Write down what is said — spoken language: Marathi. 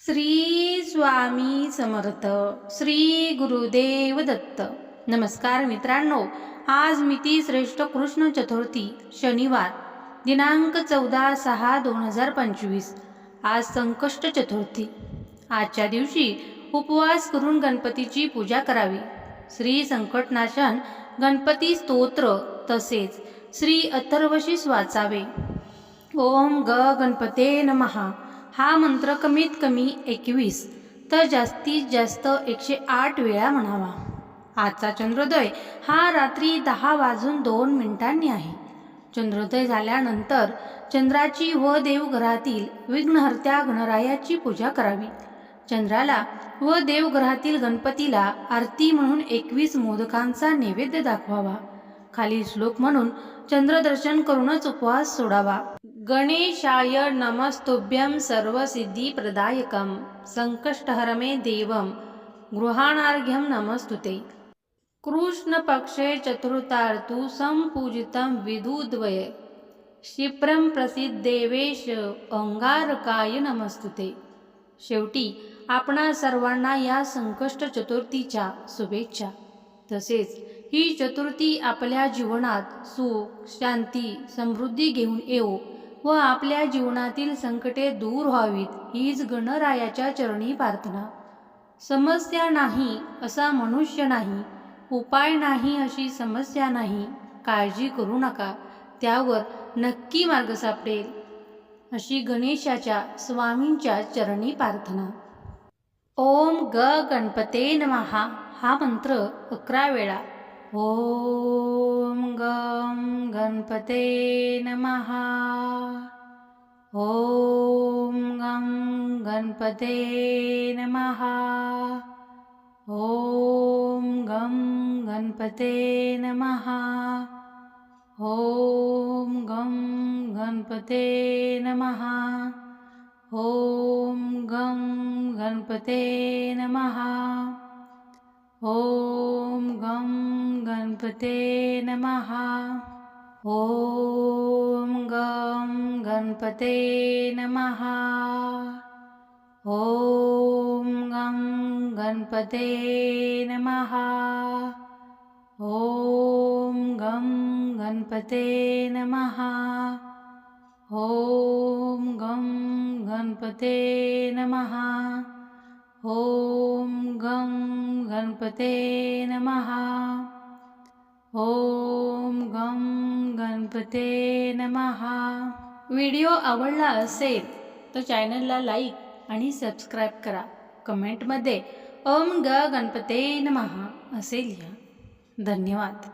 श्री स्वामी समर्थ श्री गुरुदेव दत्त. नमस्कार मित्रांनो आज मिती श्रेष्ठ कृष्ण चतुर्थी शनिवार दिनांक चौदा सहा दोन हजार पंचवीस आज संकष्ट चतुर्थी. आजच्या दिवशी उपवास करून गणपतीची पूजा करावी. श्री संकटनाशन गणपती स्तोत्र तसेच श्री अथर्वशीस वाचावे. ओम ग गणपते नमहा हा मंत्र कमीत कमी एकवीस तर जास्तीत जास्त एकशे आठ वेळा म्हणावा. आजचा चंद्रोदय हा रात्री दहा वाजून दोन मिनिटांनी आहे. चंद्रोदय झाल्यानंतर चंद्राची व देवघरातील विघ्नहर्त्या गणरायाची पूजा करावी. चंद्राला व देवघरातील गणपतीला आरती म्हणून एकवीस मोदकांचा नैवेद्य दाखवावा. खाली श्लोक म्हणून चंद्रदर्शन करूनच उपवास सोडावा. गणेशाय नमस्तुभ्यं सर्वसिद्धिप्रदायकं संकष्टहरमे देवं गृहाणार्घ्यं नमस्तुते. कृष्णपक्षे चतुर्थार्तु संपूजितं विदुद्वय क्षिप्रं प्रसिद्धेवेश अंगारकाय नमस्तुते. शेवटी आपणा सर्वांना या संकष्ट चतुर्थीच्या शुभेच्छा. तसेच ही चतुर्थी आपल्या जीवनात सुख शांती समृद्धी घेऊन येऊ व आपल्या जीवनातील संकटे दूर व्हावीत हीच गणरायाच्या चरणी प्रार्थना. समस्या नाही असा मनुष्य नाही उपाय नाही अशी समस्या नाही काळजी करू नका त्यावर नक्की मार्ग सापडेल अशी गणेशाच्या स्वामींच्या चरणी प्रार्थना. ओम ग गणपते नमहा हा मंत्र अकरा वेळा. ॐ गं गणपते नमः। ॐ गं गणपते नमः। ॐ गं गणपते नमः। ॐ गं गणपते नमः। ॐ गं गणपते नमः। ॐ गणपते नमः। ॐ गं गणपते नमः। ॐ गं गणपते नमः। ॐ गं गणपते नमः। ॐ गं गणपते नमः। ॐ गं गणपते नमः। ओम गम गणपते नमहा व्हिडिओ आवडला असेल तर चॅनलला लाईक आणि सबस्क्राईब करा. कमेंटमध्ये ओम ग गणपते नमहा असे लिहा. धन्यवाद.